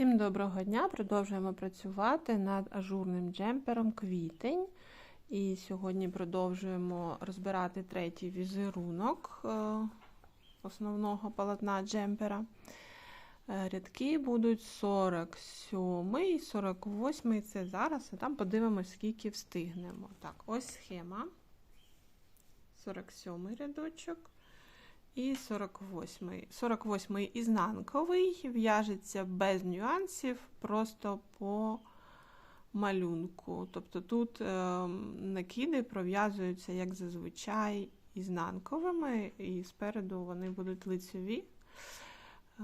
Всім доброго дня! Продовжуємо працювати над ажурним джемпером квітень. І сьогодні продовжуємо розбирати третій візерунок е, основного полотна джемпера. Е, Рядки будуть 47, 48 це зараз, а там подивимось, скільки встигнемо. Так, ось схема. 47 рядочок. І 48. 48 ізнанковий, в'яжеться без нюансів, просто по малюнку. Тобто тут е, накиди пров'язуються, як зазвичай, ізнанковими, і спереду вони будуть лицеві, е,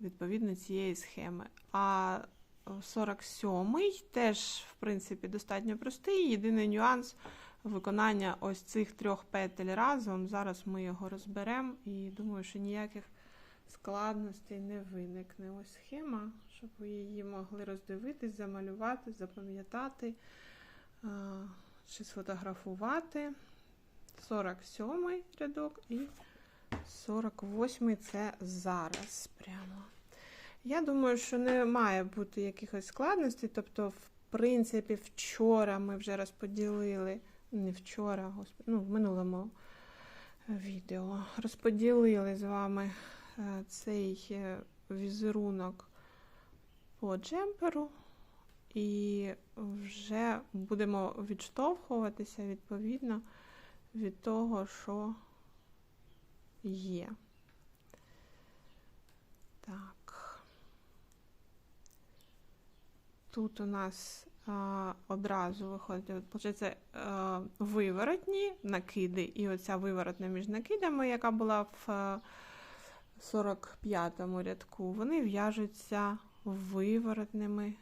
відповідно цієї схеми. А 47-й теж, в принципі, достатньо простий. Єдиний нюанс виконання ось цих трьох петель разом. Зараз ми його розберемо і думаю, що ніяких складностей не виникне. Ось схема, щоб ви її могли роздивитись, замалювати, запам'ятати чи сфотографувати. 47 рядок і 48 це зараз прямо. Я думаю, що не має бути якихось складностей. Тобто, в принципі, вчора ми вже розподілили не вчора, господи, ну, в минулому відео розподілили з вами е, цей е, візерунок по джемперу, і вже будемо відштовхуватися відповідно від того, що є. Так. Тут у нас одразу виходить, Получається, виворотні накиди, і оця виворотна між накидами, яка була в 45 му рядку, вони в'яжуться виворотними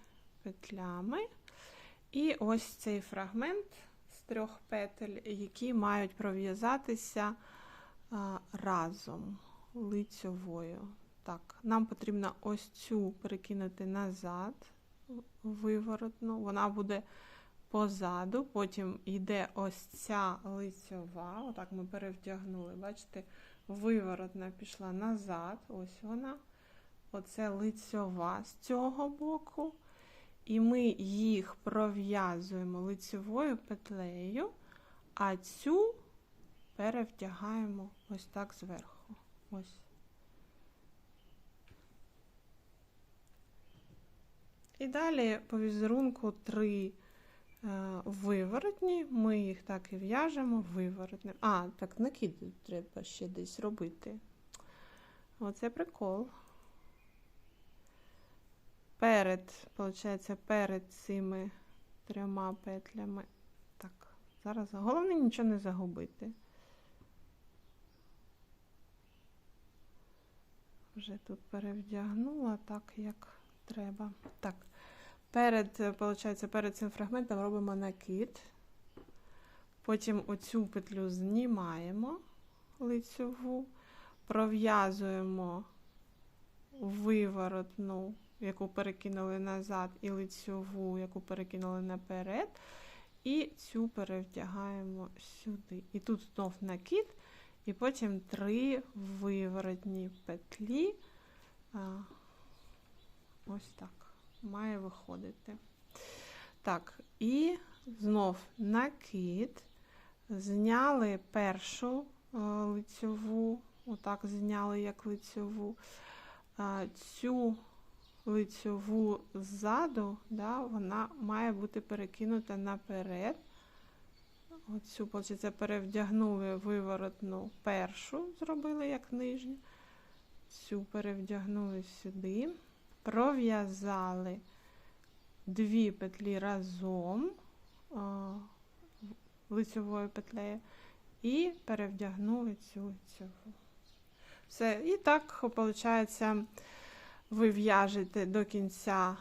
петлями. І ось цей фрагмент з трьох петель, які мають пров'язатися разом лицьовою. Так, Нам потрібно ось цю перекинути назад виворотну, вона буде позаду, потім йде ось ця лицьова, отак ми перевдягнули, бачите, виворотна пішла назад, ось вона, оце лицьова з цього боку. І ми їх пров'язуємо лицьовою петлею, а цю перевдягаємо ось так зверху. Ось. І далі по візерунку три е, виворотні, ми їх так і в'яжемо виворотним. А, так, накид треба ще десь робити. Оце прикол. Перед, виходить, перед цими трьома петлями. Так, зараз головне нічого не загубити. Вже тут перевдягнула так, як треба. Так. Перед, виходить, перед цим фрагментом робимо накид, потім оцю петлю знімаємо лицьову, пров'язуємо виворотну, яку перекинули назад, і лицьову, яку перекинули наперед, і цю перевдягаємо сюди. І тут знов накид, і потім три виворотні петлі. Ось так має виходити. Так, і знов накид. Зняли першу е, лицьову, отак зняли як лицьову. Цю лицьову ззаду, да, вона має бути перекинута наперед. Оцю, виходить, перевдягнули виворотну першу, зробили як нижню. Цю перевдягнули сюди пров'язали дві петлі разом лицевою петлею і перевдягнули цю лицеву. Все, і так, виходить, ви в'яжете до кінця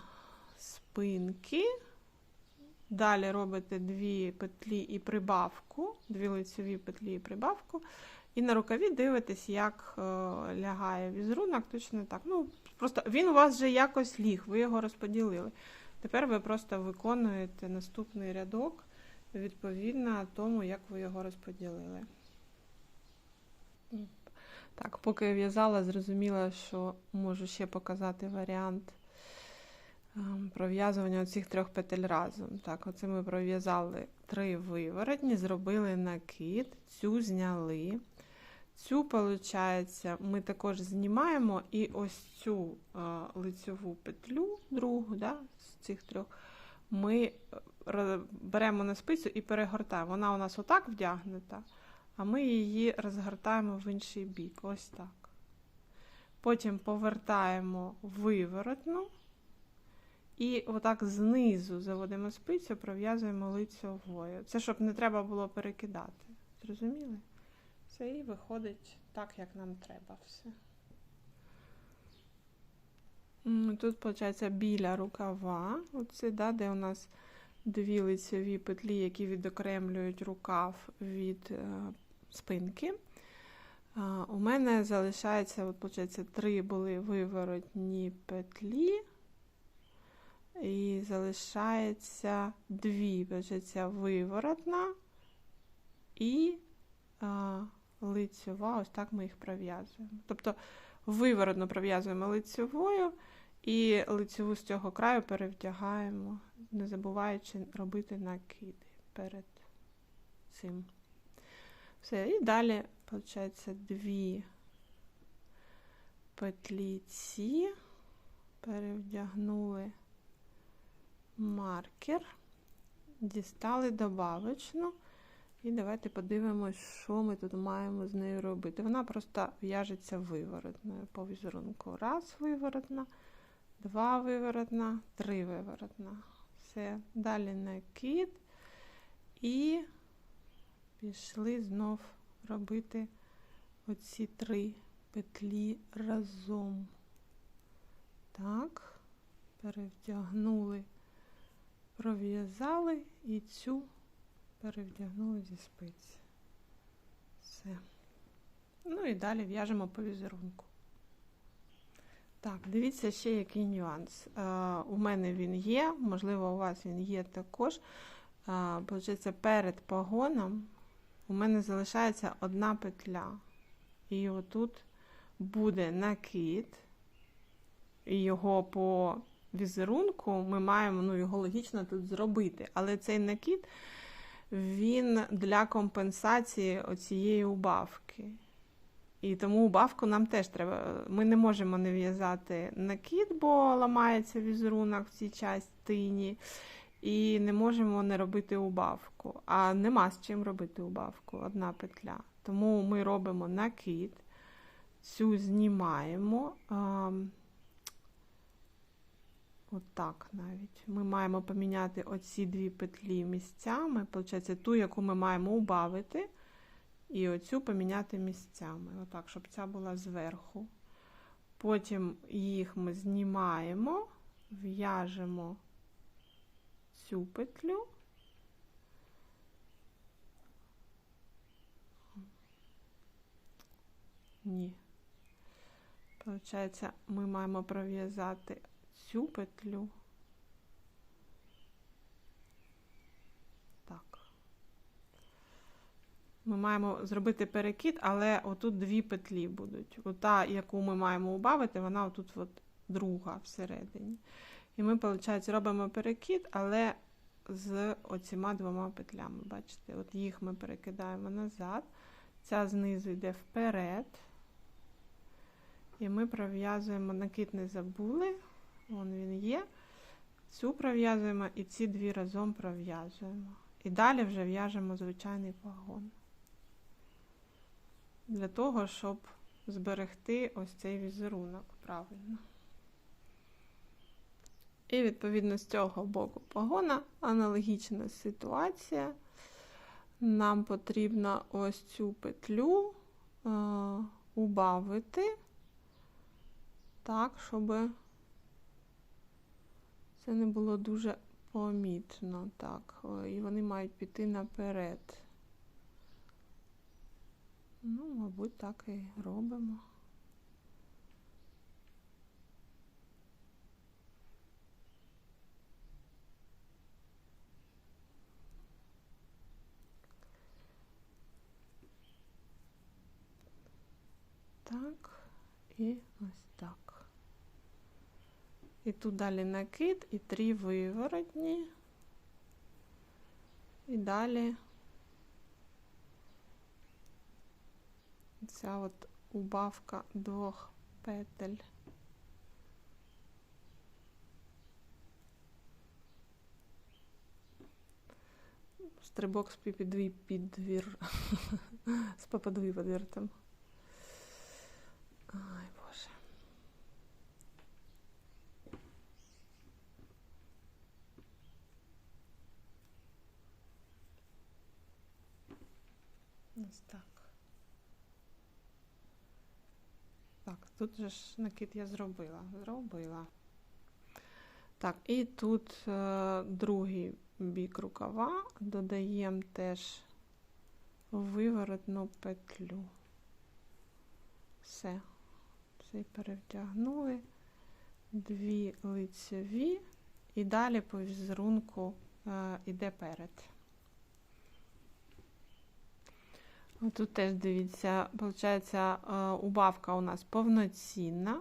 спинки. Далі робите дві петлі і прибавку, дві лицеві петлі і прибавку. І на рукаві дивитесь, як е, лягає візерунок, точно так. Ну, Просто він у вас вже якось ліг, ви його розподілили. Тепер ви просто виконуєте наступний рядок відповідно тому, як ви його розподілили. Так, поки в'язала, зрозуміла, що можу ще показати варіант ем, пров'язування цих трьох петель разом. Так, оце ми пров'язали три виворотні, зробили накид, цю зняли. Цю, виходить, ми також знімаємо і ось цю е, лицьову петлю, другу, да, з цих трьох, ми беремо на спицю і перегортаємо. Вона у нас отак вдягнута, а ми її розгортаємо в інший бік. Ось так. Потім повертаємо виворотну. І отак знизу заводимо спицю, пров'язуємо лицьовою. Це щоб не треба було перекидати. Зрозуміли? Все і виходить так, як нам треба все. Тут, виходить, біля рукава, оце, да, де у нас дві лицеві петлі, які відокремлюють рукав від е, спинки. А, у мене залишається, от, виходить, три були виворотні петлі. І залишається дві, виходить, виворотна і а, лицьова. Ось так ми їх пров'язуємо. Тобто виворотно пров'язуємо лицьовою і лицьову з цього краю перевдягаємо, не забуваючи робити накиди перед цим. Все, і далі, виходить, дві петлі ці, перевдягнули маркер, дістали добавочну. І давайте подивимось, що ми тут маємо з нею робити. Вона просто в'яжеться виворотною по візерунку. Раз виворотна, два виворотна, три виворотна. Все. Далі накид. І пішли знов робити оці три петлі разом. Так, перевдягнули, пров'язали і цю перевдягнули зі спиці. Все. Ну і далі в'яжемо по візерунку. Так, дивіться ще який нюанс. Е, у мене він є, можливо, у вас він є також. Е, Получається, перед погоном у мене залишається одна петля. І отут буде накид, і його по візерунку ми маємо ну, його логічно тут зробити. Але цей накид він для компенсації оцієї убавки. І тому убавку нам теж треба. Ми не можемо не в'язати накид, бо ламається візерунок в цій частині. І не можемо не робити убавку. А нема з чим робити убавку, одна петля. Тому ми робимо накид, цю знімаємо. Отак навіть. Ми маємо поміняти оці дві петлі місцями. Получається, ту, яку ми маємо убавити, і оцю поміняти місцями. Отак, щоб ця була зверху. Потім їх ми знімаємо, в'яжемо цю петлю. Ні. Получається, ми маємо пров'язати цю петлю. Так. Ми маємо зробити перекид, але отут дві петлі будуть. Ота, яку ми маємо убавити, вона отут от друга всередині. І ми, виходить, робимо перекид, але з оціма двома петлями. Бачите, от їх ми перекидаємо назад. Ця знизу йде вперед. І ми пров'язуємо, накид не забули. Вон він є. Цю пров'язуємо і ці дві разом пров'язуємо. І далі вже в'яжемо звичайний пагон. Для того, щоб зберегти ось цей візерунок правильно. І відповідно з цього боку пагона аналогічна ситуація. Нам потрібно ось цю петлю е, убавити так, щоб це не було дуже помітно. Так, і вони мають піти наперед. Ну, мабуть, так і робимо. Так, і ось так. І тут далі накид і три виворотні. І далі ця от убавка двох петель. Стрибок з підві підвір. з поподвиводвіртом. Ай, Боже. Ось так. Так, тут же ж накид я зробила. Зробила. Так, і тут е, другий бік рукава додаємо теж виворотну петлю. Все. Цей перевдягнули. Дві лицеві, і далі по візерунку е, іде перед. Тут теж дивіться, виходить, убавка у нас повноцінна,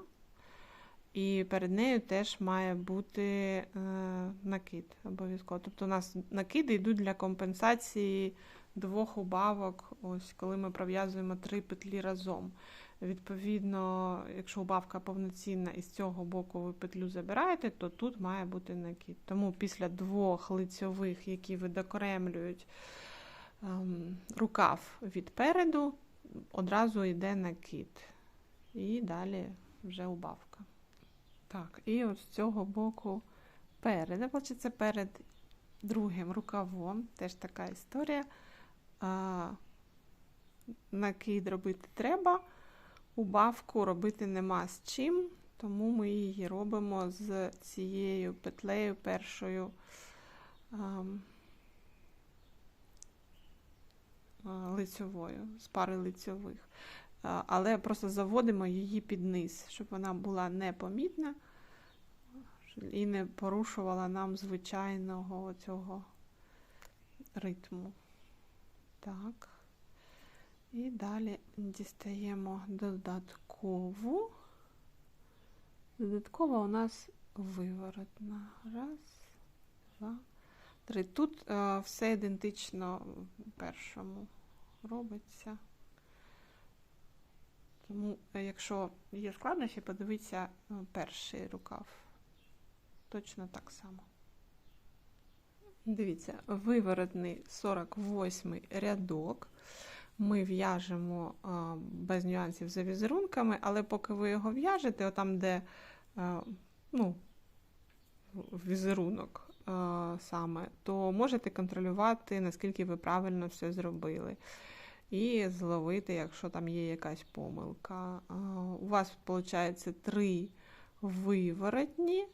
і перед нею теж має бути е, накид обов'язково. Тобто у нас накиди йдуть для компенсації двох убавок, ось коли ми пров'язуємо три петлі разом. Відповідно, якщо убавка повноцінна і з цього боку ви петлю забираєте, то тут має бути накид. Тому після двох лицьових, які видокремлюють ем, рукав від переду, одразу йде накид. І далі вже убавка. Так, і от з цього боку перед. Це перед другим рукавом, теж така історія. А, накид робити треба, убавку робити нема з чим, тому ми її робимо з цією петлею першою. А, лицьовою, з пари лицьових. Але просто заводимо її під низ, щоб вона була непомітна і не порушувала нам звичайного цього ритму. Так. І далі дістаємо додаткову. Додаткова у нас виворотна. Раз, два, три. Тут е, все ідентично першому робиться. Тому, е, якщо є складнощі, подивіться е, перший рукав. Точно так само. Дивіться, виворотний 48 рядок. Ми в'яжемо без нюансів за візерунками, але поки ви його в'яжете, отам, де ну, візерунок саме, то можете контролювати, наскільки ви правильно все зробили. І зловити, якщо там є якась помилка. У вас, виходить, три виворотні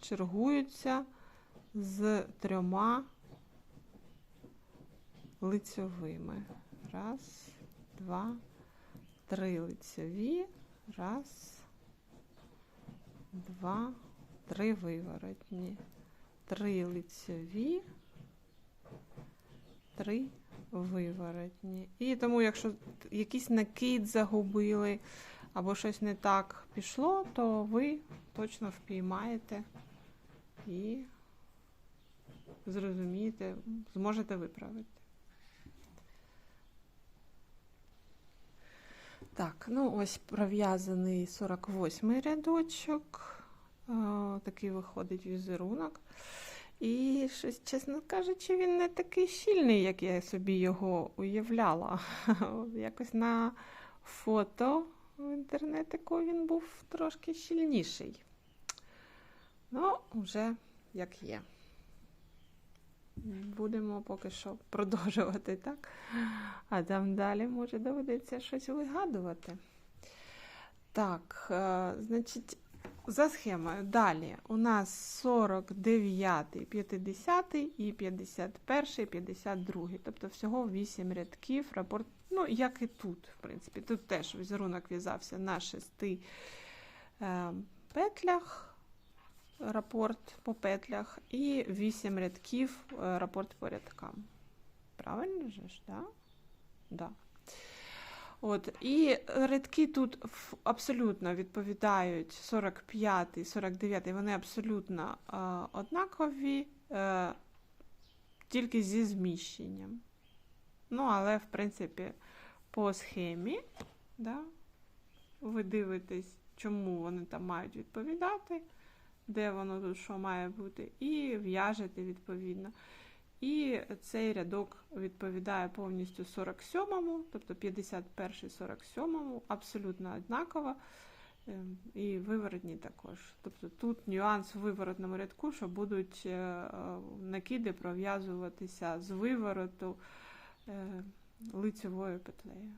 чергуються з трьома лицьовими. Раз, два, три лицьові. Раз, два, три виворотні. Три лицьові, три виворотні. І тому, якщо якийсь накид загубили або щось не так пішло, то ви точно впіймаєте і зрозумієте, зможете виправити. Так, ну ось пров'язаний 48 рядочок. Такий виходить візерунок. І щось, чесно кажучи, він не такий щільний, як я собі його уявляла. Якось на фото в інтернетику він був трошки щільніший. Ну, вже як є. Будемо поки що продовжувати, так? А там далі, може, доведеться щось вигадувати. Так, е, значить, за схемою. Далі у нас 49, 50 і 51, 52. Тобто всього 8 рядків. Рапорт, ну, як і тут, в принципі. Тут теж візерунок в'язався на 6 е, петлях рапорт по петлях і 8 рядків е, рапорт по рядкам. Правильно же ж, да? Да. От, і рядки тут абсолютно відповідають 45, 49, вони абсолютно е, однакові, е, тільки зі зміщенням. Ну, але, в принципі, по схемі, да, ви дивитесь, чому вони там мають відповідати, де воно тут що має бути, і в'яжете відповідно. І цей рядок відповідає повністю 47-му, тобто 51 47-му, абсолютно однаково. Ем, І виворотні також. Тобто тут нюанс в виворотному рядку, що будуть е, накиди пров'язуватися з вивороту е, лицевою петлею,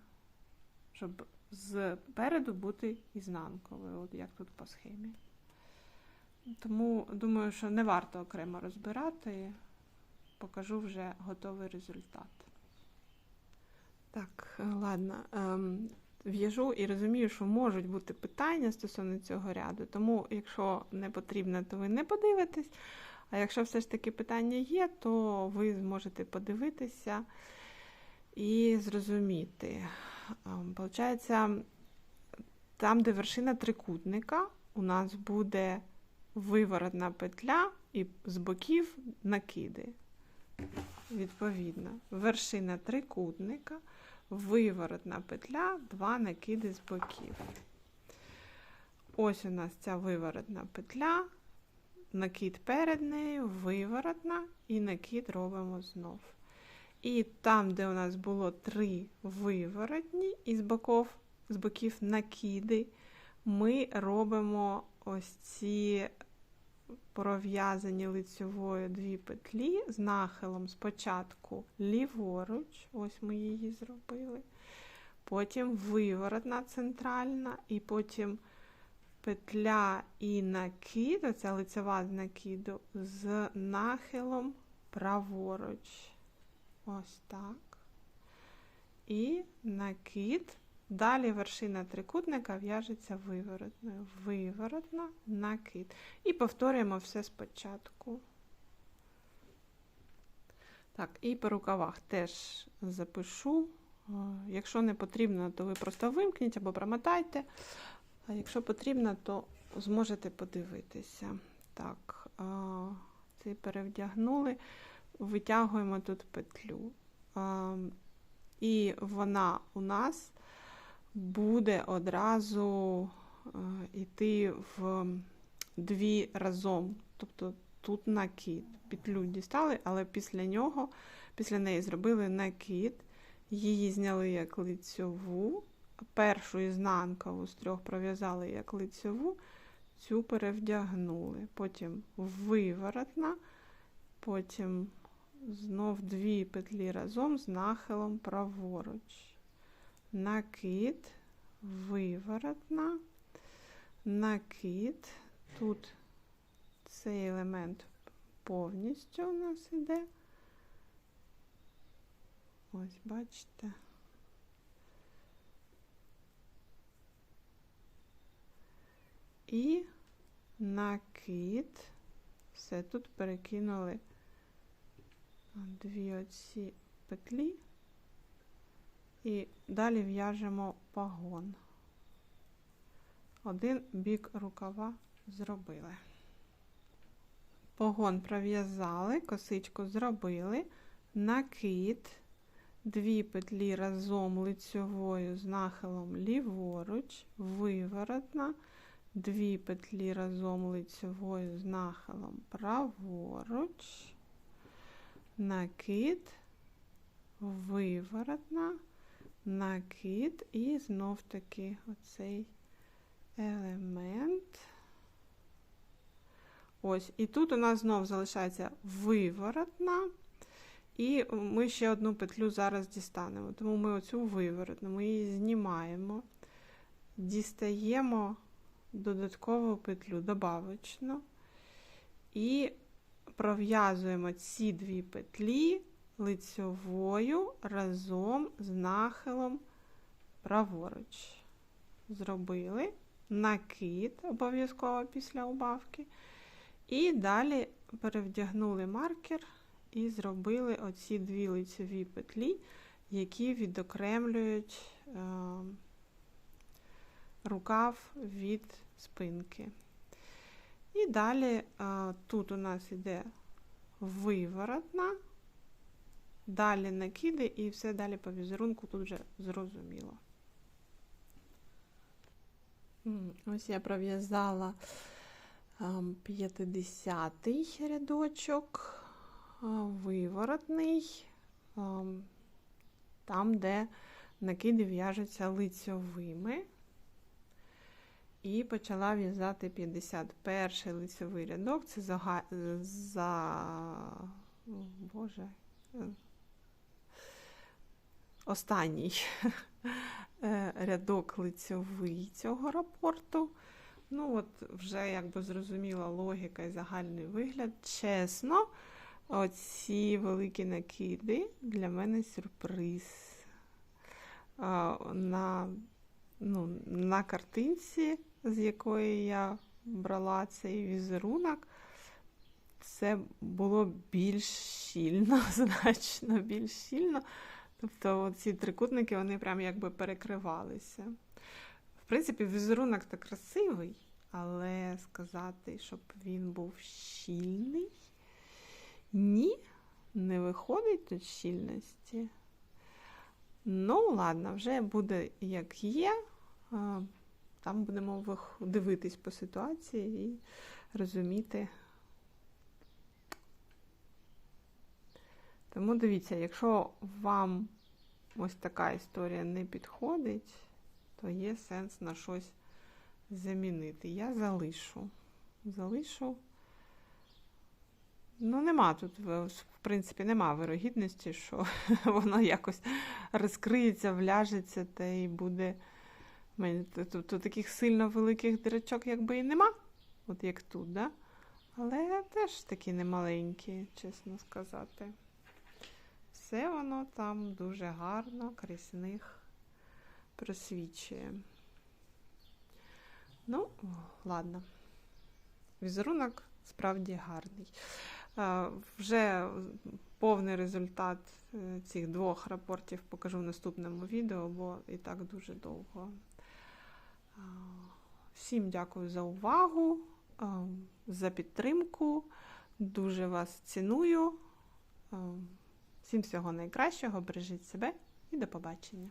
щоб зпереду бути ізнанковою, от як тут по схемі. Тому думаю, що не варто окремо розбирати покажу вже готовий результат. Так, е, ладно. Ем, в'яжу і розумію, що можуть бути питання стосовно цього ряду, тому якщо не потрібно, то ви не подивитесь. А якщо все ж таки питання є, то ви зможете подивитися і зрозуміти. Ем, Получається, там, де вершина трикутника, у нас буде виворотна петля і з боків накиди. Відповідно, вершина трикутника, виворотна петля, два накиди з боків. Ось у нас ця виворотна петля, накид перед нею, виворотна, і накид робимо знов. І там, де у нас було три виворотні, і боків, з боків накиди, ми робимо ось ці пров'язані лицьовою дві петлі з нахилом спочатку ліворуч, ось ми її зробили, потім виворотна центральна, і потім петля і накид, оця лицева з накиду, з нахилом праворуч. Ось так. І накид. Далі вершина трикутника в'яжеться виворотною. Виворотна, накид. І повторюємо все спочатку. Так, і по рукавах теж запишу. Е, Якщо не потрібно, то ви просто вимкніть або промотайте. А якщо потрібно, то зможете подивитися. Так, е, цей перевдягнули, витягуємо тут петлю. Е, І вона у нас буде одразу йти в дві разом. Тобто тут накид. Петлю дістали, але після нього, після неї зробили накид, її зняли як лицьову, першу ізнанкову з трьох пров'язали як лицьову, цю перевдягнули. Потім виворотна, потім знов дві петлі разом з нахилом праворуч накид, виворотна, накид. Тут цей елемент повністю у нас іде. Ось, бачите. І накид. Все, тут перекинули дві оці петлі. І далі в'яжемо пагон. Один бік рукава зробили. Погон пров'язали, косичку зробили, накид, дві петлі разом лицьовою з нахилом ліворуч, виворотна, дві петлі разом лицьовою з нахилом праворуч, накид, виворотна, накид і знов таки оцей елемент. Ось, і тут у нас знов залишається виворотна, і ми ще одну петлю зараз дістанемо. Тому ми оцю виворотну, ми її знімаємо, дістаємо додаткову петлю добавочну і пров'язуємо ці дві петлі лицьовою разом з нахилом праворуч. Зробили накид обов'язково після убавки. І далі перевдягнули маркер і зробили оці дві лицеві петлі, які відокремлюють е, рукав від спинки. І далі е, тут у нас йде виворотна, далі накиди і все далі по візерунку тут вже зрозуміло. Ось я пров'язала 50-й рядочок, виворотний, там, де накиди в'яжуться лицьовими. І почала в'язати 51 лицьовий рядок. Це за, за Боже. Останній е, рядок лицьовий цього рапорту. Ну, от вже якби зрозуміла логіка і загальний вигляд. Чесно, оці великі накиди для мене сюрприз. На, ну, на картинці, з якої я брала цей візерунок, це було більш щільно, значно більш щільно. Тобто ці трикутники, вони прям якби перекривалися. В принципі, візерунок так красивий, але сказати, щоб він був щільний, ні, не виходить тут щільності. Ну, ладно, вже буде як є. Там будемо дивитись по ситуації і розуміти. Тому дивіться, якщо вам ось така історія не підходить, то є сенс на щось замінити. Я залишу. Залишу. Ну, нема тут, в принципі, нема вирогідності, що воно якось розкриється, вляжеться та і буде. Тобто таких сильно великих дирочок якби і нема, от як тут, да? але теж такі немаленькі, чесно сказати. Все воно там дуже гарно, крізь них просвічує. Ну, ладно. Візерунок справді гарний. Вже повний результат е, цих двох рапортів покажу в наступному відео, бо і так дуже довго. Всім дякую за увагу, за підтримку. Дуже вас ціную. Всім всього найкращого, бережіть себе і до побачення.